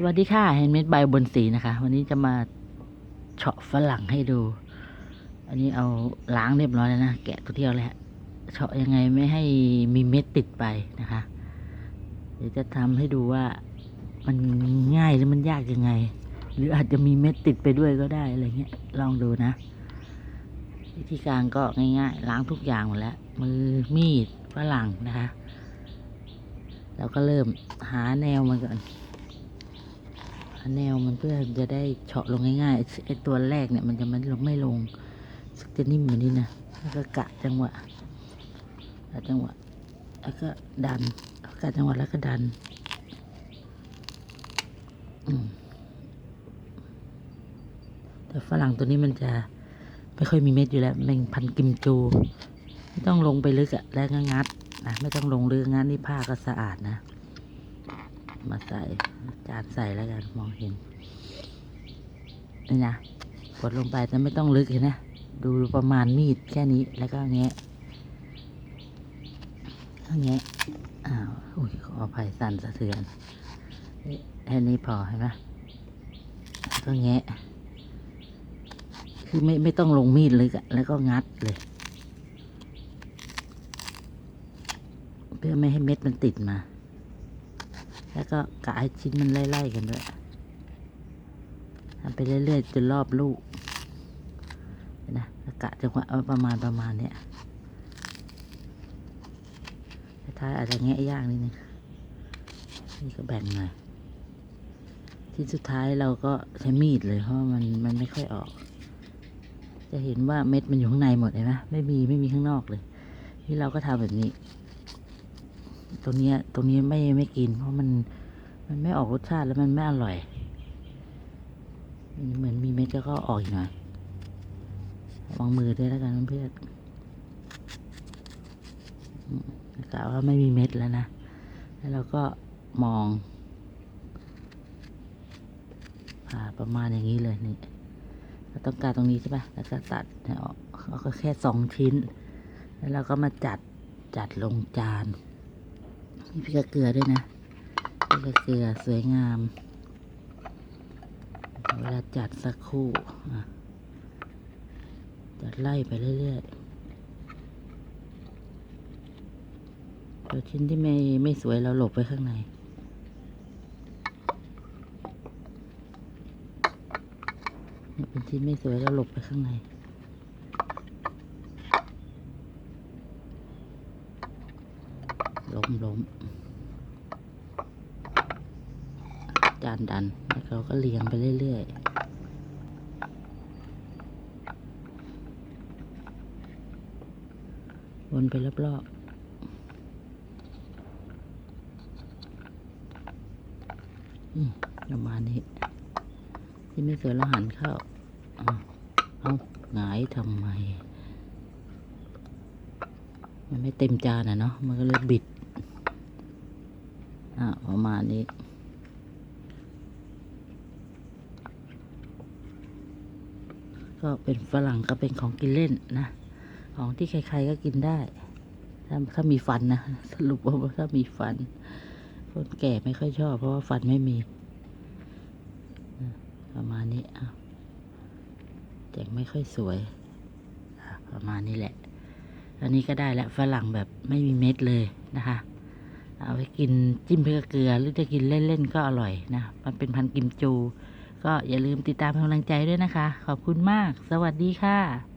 สวัสดีค่ะเฮนเม็ดใบบนสีนะคะ วันนี้จะมาเฉาะฝรั่งให้ดู อันนี้เอาล้างเรียบร้อยแล้วนะ แกะตัวเดียวแล้วเฉาะยังไงไม่ให้มีเม็ดติดไปนะคะ เดี๋ยวจะทำให้ดูว่ามันง่ายหรือมันยากยังไง หรืออาจจะมีเม็ดติดไปด้วยก็ได้อะไรเงี้ย ลองดูนะ วิธีการก็ง่ายๆ ล้างทุกอย่างหมดแล้ว มือมีดฝรั่งนะคะ แล้วก็เริ่มหาแนวมันก่อน แนวมันเพื่อจะได้เฉาะลงง่ายๆไอตัวแรกเนี่ยมันจะมันลงไม่ลงสึกจะนิ่มเหมือนนี้นะแล้วก็กะจังหวะกะจังหวะ แล้วก็ดันกะจังหวะแล้วก็ดันแต่ฝรั่งตัวนี้มันจะไม่ค่อยมีเม็ดอยู่แล้วแมงพันกิมจู ไม่ต้องลงไปลึกอะแล้วก็งัดนะไม่ต้องลงลึกงัดนี่ผ้าก็สะอาดนะ มาใส่จานใส่แล้วกันมองเห็นนี่นะกดลงไปแต่ไม่ต้องลึกเห็นนะดูประมาณมีดแค่นี้แล้วก็แงะแงะอ้าวอุ้ยขออภัยสั่นสะเทือนแค่นี้พอเห็นไหมแล้วก็แงะ คือไม่ไม่ต้องลงมีดเลยอะแล้วก็งัดเลย เพื่อไม่ให้เม็ดมันติดมา แล้วก็กะให้ชิ้นมันไล่ๆกันด้วยทำไปเรื่อยๆจนรอบลูกนะกะจังหวะประมาณประมาณเนี้ยท้ายอาจจะแงะยากนิดนึงนี่ก็แบ่งหน่อยที่สุดท้ายเราก็ใช้มีดเลยเพราะมันมันไม่ค่อยออก จะเห็นว่าเม็ดมันอยู่ข้างในหมดเห็นไหมไม่มีไม่มีข้างนอกเลยที่เราก็ทำแบบนี้ ตรงเนี้ยตรงนี้ไม่ไม่กิน เพราะมันมันไม่ออกรสชาติแล้วมันไม่อร่อย เหมือนมีเม็ดแล้วก็ออกอีกหน่อยวางมือด้วยแล้วกันเพื่อนๆอืมกะว่าไม่มีเม็ดแล้วนะ แล้วเราก็มองผ่าประมาณอย่างนี้เลยนี่เราต้องการตรงนี้ใช่ปะแล้วก็ตัดเนี่ยออกก็แค่สองชิ้น แล้วเราก็มาจัดจัดลงจาน มีพริกเกลือด้วยนะพริกเกลือสวยงาม เวลาจัดสักครู่อะจัดไล่ไปเรื่อยๆตัวชิ้นที่ไม่ไม่สวยเราหลบไว้ข้างในเนี่ยเป็นชิ้นไม่สวยเราหลบไปข้างใน ล้มล้ม จานดันแล้วเขาก็เรียงไปเรื่อยๆวนไปรอบๆประมาณนี้ ที่ไม่สวยเราหันเข้าเอาเอาหงายทำไม มันไม่เต็มจานอะเนาะ มันก็เลยบิด อ่าประมาณนี้ ก็เป็นฝรั่งก็เป็นของกินเล่นนะ ของที่ใครๆก็กินได้ ถ้าถ้ามีฟันนะ สรุปว่าถ้ามีฟัน คนแก่ไม่ค่อยชอบ เพราะว่าฟันไม่มี ประมาณนี้อะแต่งไม่ค่อยสวย ประมาณนี้แหละ อันนี้ก็ได้แล้วฝรั่งแบบไม่มีเม็ดเลยนะคะ เอาไปกินจิ้มพริกเกลือ หรือจะกินเล่นๆก็อร่อยนะ มันเป็นพันกิมจู ก็อย่าลืมติดตามเป็นกำลังใจด้วยนะคะ ขอบคุณมาก สวัสดีค่ะ